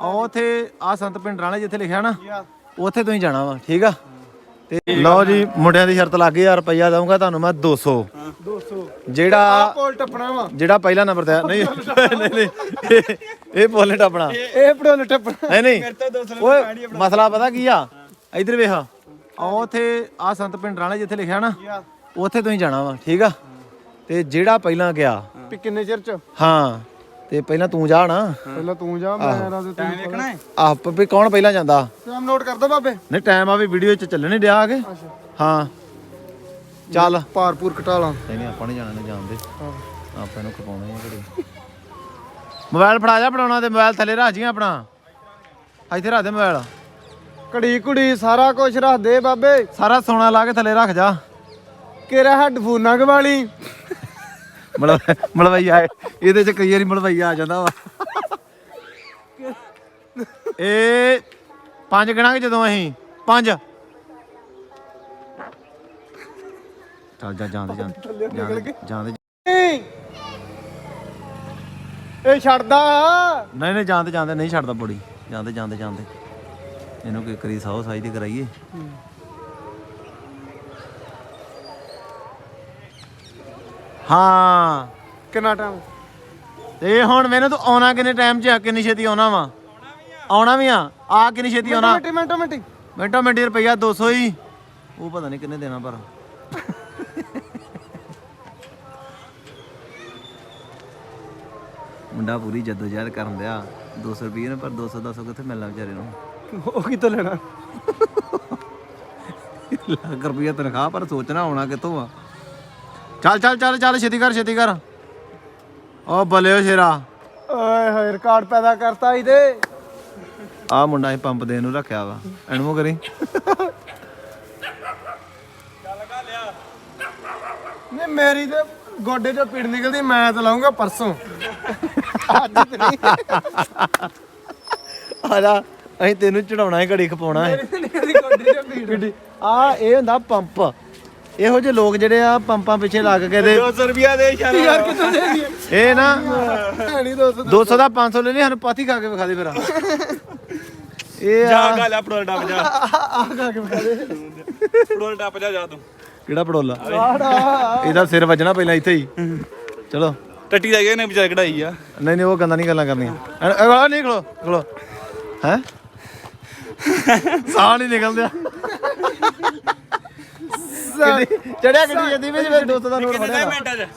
ਉੱਥੇ ਆ ਸੰਤ ਪਿੰਡ ਰਾਣੇ ਜਿੱਥੇ ਲਿਖਿਆ ਨਾ ਉੱਥੇ ਤੁਸੀਂ ਜਾਣਾ ਵਾ ਠੀਕ ਆ? ਤੇ ਲਓ ਜੀ ਮੁੰਡਿਆਂ ਦੀ ਸ਼ਰਤ ਲੱਗ ਗਈ ਯਾਰ ਰੁਪਈਆ ਦਊਂਗਾ ਤੁਹਾਨੂੰ ਮੈਂ 200 200 ਜਿਹੜਾ ਕੋਲ ਟੱਪਣਾ ਵਾ। ਜਿਹੜਾ ਪਹਿਲਾ ਨੰਬਰ ਤੇ ਆ- ਨਹੀਂ ਨਹੀਂ ਨਹੀਂ ਇਹ- ਬੋਲਟ ਆਪਣਾ ਇਹ ਪੜੋਲ ਟੱਪਣਾ। ਨਹੀਂ ਨਹੀਂ। ਓਏ ਮਸਲਾ ਪਤਾ ਕੀ ਆ? ਇਧਰ ਵੇਖ ਆ ਉੱਥੇ ਆ ਸੰਤ ਪਿੰਡ ਰਾਣੇ ਜਿੱਥੇ ਲਿਖਿਆ ਨਾ ਉੱਥੇ ਤੁਸੀਂ ਜਾਣਾ ਵਾ ਠੀਕ ਆ? ਤੇ ਜਿਹੜਾ ਪਹਿਲਾਂ ਗਿਆ ਵੀ ਕਿੰਨੇ ਚਿਰ ਚ? ਹਾਂ ਤੇ ਪਹਿਲਾਂ ਤੂੰ ਜਾ ਨਾ। ਪਹਿਲਾਂ ਤੂੰ ਜਾ ਮੈਂ ਰਾਤ ਤੂੰ ਵੇਖਣਾ ਹੈ? ਆਪ ਵੀ ਕੌਣ ਪਹਿਲਾਂ ਜਾਂਦਾ? ਟਾਈਮ ਨੋਟ ਕਰਦਾ ਬਾਬੇ। ਨਹੀਂ ਟਾਈਮ ਆ ਵੀ ਵੀਡੀਓ ਚ ਚੱਲਣ ਡਿਆ ਆ ਕੇ ਹਾਂ। ਚੱਲ। ਭਾਰਪੂਰ ਘਟਾ ਲਾਂ। ਨਹੀਂ ਨਹੀਂ ਆਪਾਂ ਨਹੀਂ ਜਾਣਾ ਨਹੀਂ ਜਾਣਦੇ। ਆਪਾਂ ਇਹਨੂੰ ਖਪਾਉਣਾ ਹੀ ਆ ਘੜੀ ਮੋਬਾਈਲ ਫੜਾ ਜਾ ਬਣਾਉਣਾ ਤੇ ਮੋਬਾਈਲ ਥੱਲੇ ਰੱਖ ਜੀ ਆਪਣਾ। ਇੱਥੇ ਰੱਖ ਦੇ ਮੋਬਾਈਲ। ਘੜੀ ਕੁੜੀ ਸਾਰਾ ਕੁਝ ਰੱਖ ਦੇ ਬਾਬੇ। ਸਾਰਾ ਸੋਨਾ ਲਾ ਕੇ ਥੱਲੇ ਰੱਖ ਜਾ। ਕਿਹੜਾ ਹੈਡਫੋਨਾਂ ਗਵਾਲੀ? ਮਲ ਮਲਵਈਆ ਇਹਦੇ ਚ ਕਈ ਵਾਰੀ ਮਲਵਈਆ ਆ ਜਾਂਦਾ ਵਾ। ਇਹ ਪੰਜ ਗਣਾਂਗੇ ਜਦੋਂ ਅਸੀਂ ਪੰਜ। ਚੱਲ ਜਾ ਜਾਂਦੇ ਜਾਂਦੇ ਜਾਂਦੇ ਇਹ ਛੱਡਦਾ। ਨਹੀਂ ਨਹੀਂ ਜਾਂਦੇ ਜਾਂਦੇ ਨਹੀਂ ਛੱਡਦਾ ਬੋੜੀ। ਜਾਂਦੇ ਜਾਂਦੇ ਜਾਂਦੇ। ਇਹਨੂੰ ਕੀ ਕਰੀ ਸਾਉ ਸਾਈ ਦੀ ਕਰਾਈਏ ਹਾਂ। ਕਿੰਨਾ ਟਾਈਮ ਤੇ ਹੁਣ ਮੈਨੂੰ ਤੂੰ ਆਉਣਾ ਕਿੰਨੇ ਟਾਈਮ 'ਚ ਆ? ਕਿੰਨੀ ਛੇਤੀ ਆਉਣਾ ਵਾ? ਆਉਣਾ ਵੀ ਆ। ਆ ਕਿੰਨੀ ਛੇਤੀ ਆਉਣਾ? ਮਿੰਟੋ ਮਿੰਟੋ ਮਿੰਟੀ ਮਿੰਟੋ। ਮਿੰਟੀ ਰੁਪਈਆ 200 ਹੀ। ਉਹ ਪਤਾ ਨਹੀਂ ਕਿੰਨੇ ਦੇਣਾ ਪਰ। ਮੁੰਡਾ ਪੂਰੀ ਜਦੋਜਹਿਦ ਕਰਨ ਦਿਆ। 200 ਰੁਪਏ ਨੇ ਪਰ 200 200 ਕਿੱਥੇ ਮਿਲਣਾ ਵਿਚਾਰੇ ਨੂੰ? ਉਹ ਕਿੱਥੋਂ ਲੈਣਾ? ਲੱਖ ਰੁਪਈਆ ਤਨਖਾਹ ਪਰ ਸੋਚਣਾ ਆਉਣਾ ਕਿੱਥੋਂ ਆ? ਚੱਲ ਚੱਲ ਚੱਲ ਚੱਲ ਛੇਤੀ ਕਰ ਛੇਤੀ ਕਰ। ਓ ਬਲਿਓ ਸ਼ੇਰਾ। ਓਏ ਹੋਏ ਰਿਕਾਰਡ ਪੈਦਾ ਕਰਤਾ ਤੇ ਆ ਮੁੰਡਾ ਇਹ ਪੰਪ ਦੇਣ ਨੂੰ ਰੱਖਿਆ ਵਾ। ਐਨਮੋ ਕਰੀ। ਨਹੀਂ ਮੇਰੀ ਤੇ ਗੋਡੇ 'ਚੋਂ ਪੀੜ ਨਿਕਲਦੀ ਮੈਂ ਤਾਂ ਲਾਉਂਗਾ ਪਰਸੋਂ। ਅੱਜ ਤੇ ਨਹੀਂ। ਆ ਜਾ ਅਸੀਂ ਤੈਨੂੰ ਚੜਾਉਣਾ ਹੈ ਘੜੀ ਖਪਾਉਣਾ ਹੈ। ਨਿਕਲਦੀ ਗੋਡੇ 'ਚੋਂ ਪੀੜ। ਆ ਇਹ ਹੁੰਦਾ ਪੰਪ। ਇਹੋ ਜਿਹੇ ਲੋਕ ਜਿਹੜੇ ਆ ਪੰਪਾਂ ਪਿੱਛੇ ਲੱਗ ਕੇ ਤੇ 200 ਰੁਪਿਆ ਦੇ ਯਾਰ ਯਾਰ ਕਿੱਥੋਂ ਦੇ ਦਈਏ ਇਹ ਨਾ ਨਹੀਂ ਦੋਸਤ 200 ਦਾ 500 ਲੈ ਲਈ ਸਾਨੂੰ ਪਾਥੀ ਖਾ ਕੇ ਵਿਖਾ ਦੇ ਫਿਰ ਇਹ ਜਾ ਆ ਗਾ ਲੈ ਪੜੋਲ ਟੱਪ ਜਾ। ਆ ਖਾ ਕੇ ਬਤਾ ਦੇ। ਪੜੋਲ ਟੱਪ ਜਾ ਜਾ ਤੂੰ। ਕਿਹੜਾ ਪੜੋਲਾ? ਇਹਦਾ ਸਿਰ ਵੱਜਣਾ ਪਹਿਲਾਂ ਇੱਥੇ ਹੀ। ਚਲੋ। ਟੱਟੀ ਦਾ ਗਏ ਨੇ ਵਿਚਾਰ ਕਢਾਈ ਆ। ਨਹੀਂ ਨਹੀਂ ਉਹ ਗੰਦਾ ਨਹੀਂ ਗੱਲਾਂ ਕਰਨੀਆਂ। ਵਾਲਾ ਨਹੀਂ ਖਲੋ ਖਲੋ। ਹੈ? ਸਾਹ ਨਹੀਂ ਨਿਕਲਦਿਆ। ਚੜਿਆ ਗੱਡੀ ਜਦੀ ਵਿੱਚ ਮੇਰੇ ਦੋਸਤ ਦਾ ਨੋਟ ਫੜਿਆ ਮਿੰਟਾਂ ਚ